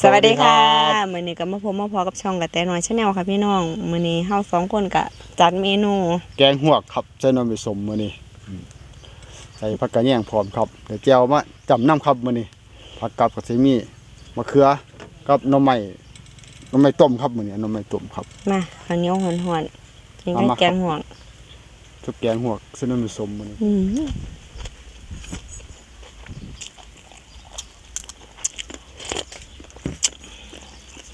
สวัสดีค่ะสวัสดีครับมื้อนี้ก็มาพบมาพอกับช่องกะแต่น้อยชาแนลค่ะพี่น้องมื้อนี้เฮาสองคนก็จัดเมนู แกงหวกครับใส่น้ำผสมมื้อนี้อืมใส่ผักกระแยงพร้อมครับเดี๋ยวแจ่วมาจำน้ำครับมื้อนี้ผักกับกับซีมีมะเขือกับหน่อไม้หน่อไม้ต้มครับมื้อนี้หน่อไม้ต้มครับมาข้าวเหนียวหอนๆกินกับเอามาครับแกงห่วงทุกแกงหวกใส่น้ำผสมมื้อนี้ อืม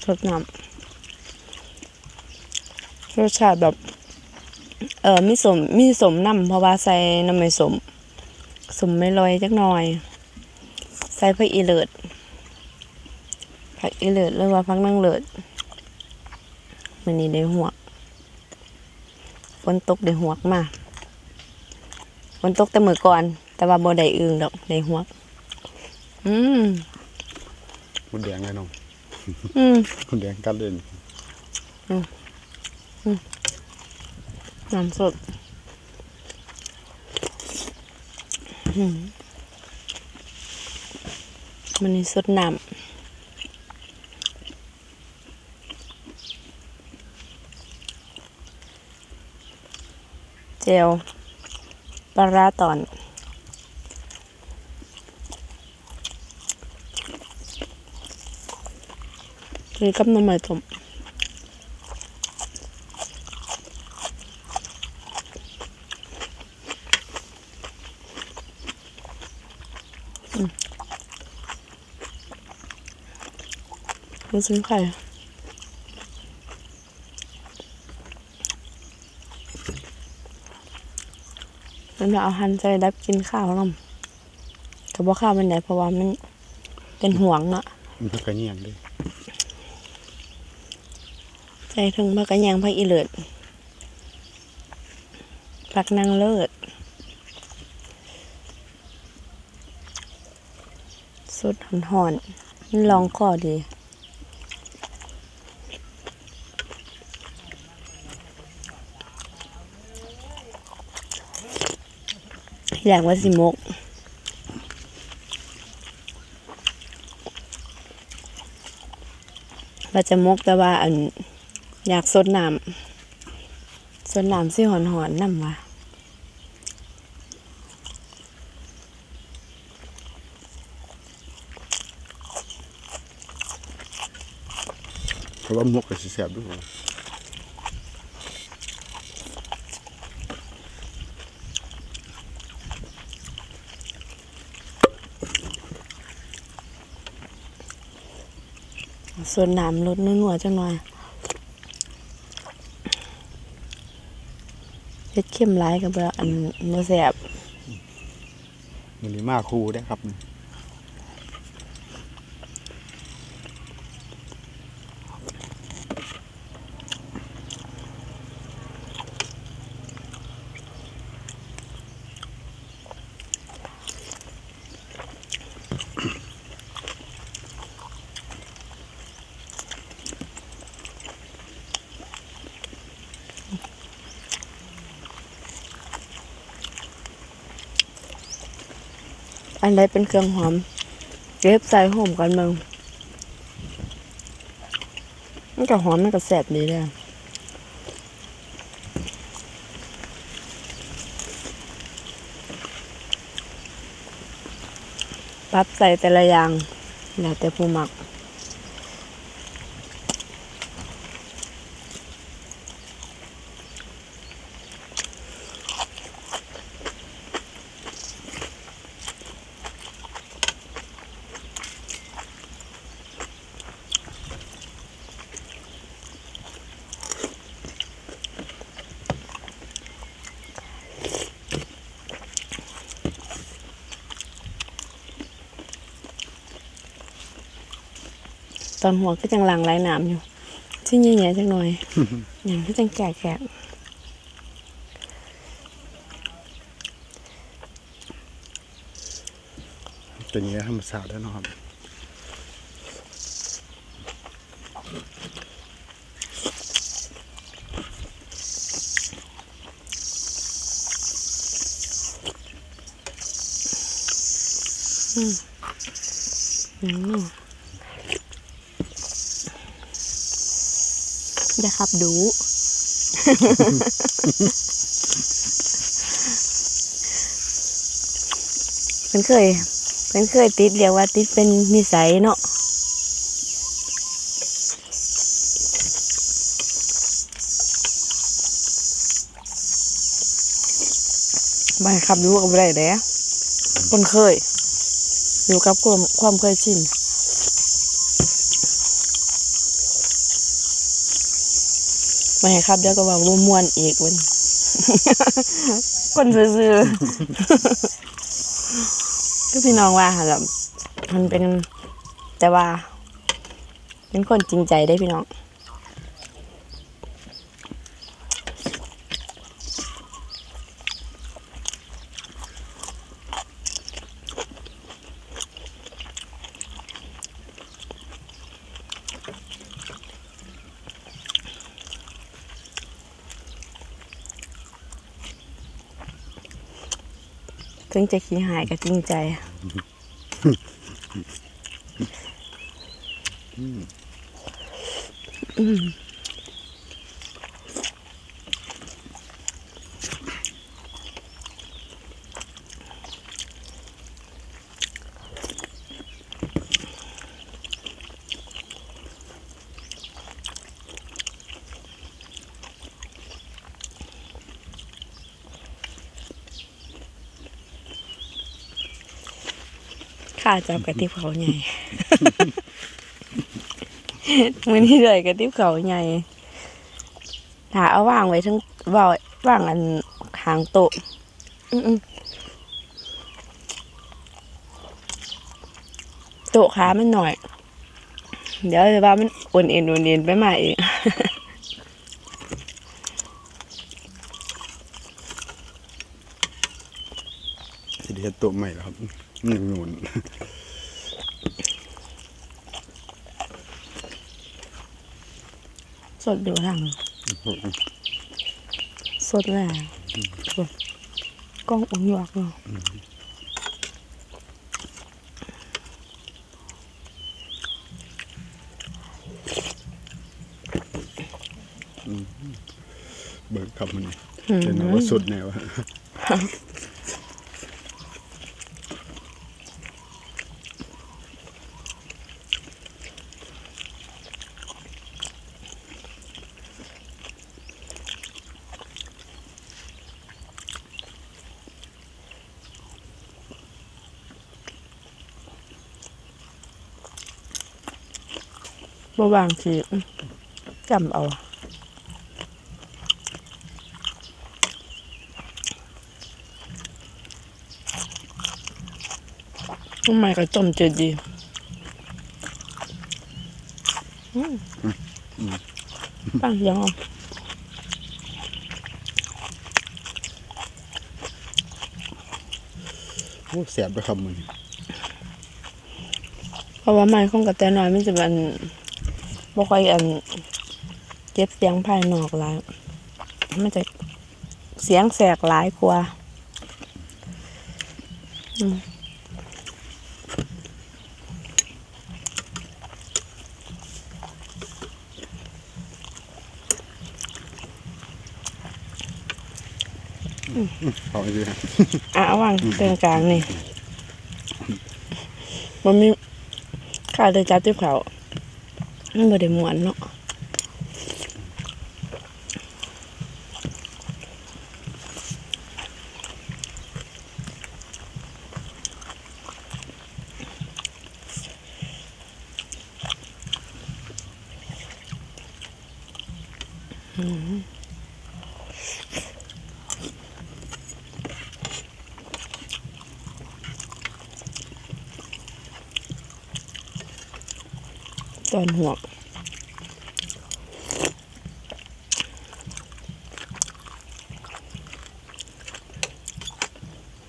ส ดน้ำรสชาติแบบ เออมีสมมีสมน้ำเพราะว่าใส่น้ำไม่สม สมไม่ลอยจักหน่อย ใส่ผักอีเลิศผักอีเลิศหรือว่าผักนั่งเลิศมันนี้ได้หัวกฝนตกได้หัวกมาฝนตกแต่มือก่อน แต่ว่าบ่ได้อึงดอกได้หัวกอืมมดแดงไงน้อง อืมมดแดงกัดเล่นน้ำสดมมันนี่สดน้ำเจลปลาร้าตอน กินกับน้ำมันต้มรู้สึกไข่มันจะเอาหันใจดับกินข้าวน้ำกับว่าข้าวมันไหนเพราะว่ามันเป็นห่วงเนาะมีผักกระแยงด้วย ใจถึงพักกันยังพักอีเลิศพักนางเลิศสุดหอนๆมันลองคอดีอยากว่าสิมกว่าจะมกแต่ว่าอัน อยากสดน้ำสดน้ำสิหอนหอนๆน้ำวะเพราะว่าหมกก็สิแซ่บด้วยสดน้ำลดนัวๆจังหน่อย เผ็ดเข้มร้ายกับแบบอันบ่แสบมื้อนี้มาคูได้ครับ อันใดเป็นเครื่องหอมเก็บใส่หอมกันมึงมันก็หอมมันก็แสบดีเลยปรับใส่แต่ละอย่างแล้วแต่ผู้มัก ตอนหัวก็จังหลังไหลน้ำอยู่ที่แย่ๆจังหน่อย อย่างที่จังแก่แก่เป็นอย่างนี้ธรรมชาติแล้วเนาะครับอืม ได้ครับดู เพิ่นเคยเพิ่นเคยติดเรียกว่าติดเป็นนิสัยเนาะบ่ให้ขับรู้กับบ่ได้เด้คนเคย อยู่กับความความเคยชิน ไม่ครับเดี๋ยวก็ว่าบ่ม่วนอีกวันคนซื่อๆก็พี่น้องว่าค่ะแบบมันเป็นแต่ว่า เป็นคนจริงใจได้พี่น้อง ถึงจะขี้หายก็จริงใจอืมาจับกระติบเขาใหญ่ มือนี้เลยกระติบเขาใหญ่ถ้าเอาวางไว้ทั้งว่าวางอันหางโต๊ะโต๊ะขามันหน่อย เดี๋ยวจะว่ามันโอนเอ็นโอนเอ็นไปมาเองสิได้เฮ็ดตัวใหม่แล้วครับ นยังหนุนสดอยู่ทางสดแล้วสดกล้องอุ้งหยวกเนาะเบิกครับมันเป็นว่าสุดแนว อะบ่วางทีจำเอาทำไมก็จมเจดีอืมปังยังเอาโอ้แสบไปครับมันเพราะว่าไม้ของกระแตน้อยมันจะมัน บ่ค่อยอันเก็บเสียงภายนอกหลายมันจะเสียงแสกหลายกว่าอืมเอาอีกทีฮะอะเอาวางตรงกลางนี่มันมีข้าได้จับที่เขา มันบ่ได้ม่วนเนาะต อนหัว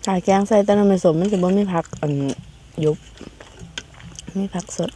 ถ้าแกงใส่แต่น้ำมันสมมันจะบ่มีผักอันยุบมีผักสด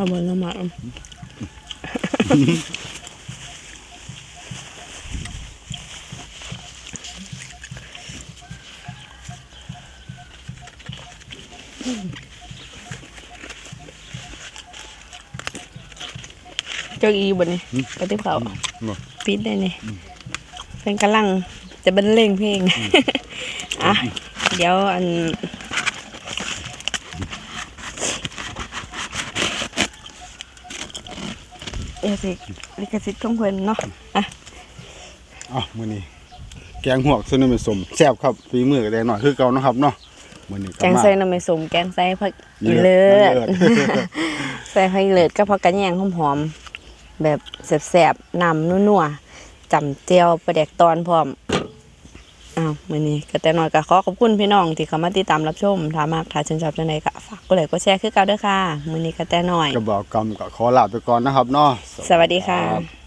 เอาบนละหมาดเจ้าอีบนนี่กระติบเขาบ่ปิดได้นี่เป็นกำลังจะบรรเลงเพลงอะเดี๋ยวอัน เอสิลิขสิทธิ์ของเพิ่นเนาะอะอะมื้อนี้แกงหวกเส้นน้ำมันสมแซ่บครับฝีมือก็ได้หน่อยคือเก่าเนาะครับเนาะมื้อนี้แกงใส่น้ำมันสมแกงใส่ผักอีเลิเลิศศใส่ผักอีเลิศก็ผักกระแยงหอมๆแบบแสบๆน้ำนัวๆจำเจียวประเด็กตอนพร้อม อ้าวมื้อนี้ก็แต่น้อยก็ขอขอบคุณพี่น้องที่เข้ามาติดตามรับชมถ้ามากถ้าชื่นชอบจังไดก็ฝากกดไลค์กดแชร์คือเก่าเด้อค่ะ มื้อนี้ก็แต่น้อย กระบอกกรรมก็ขอลาไปก่อนนะครับเนาะ สวัสดีค่ะรับ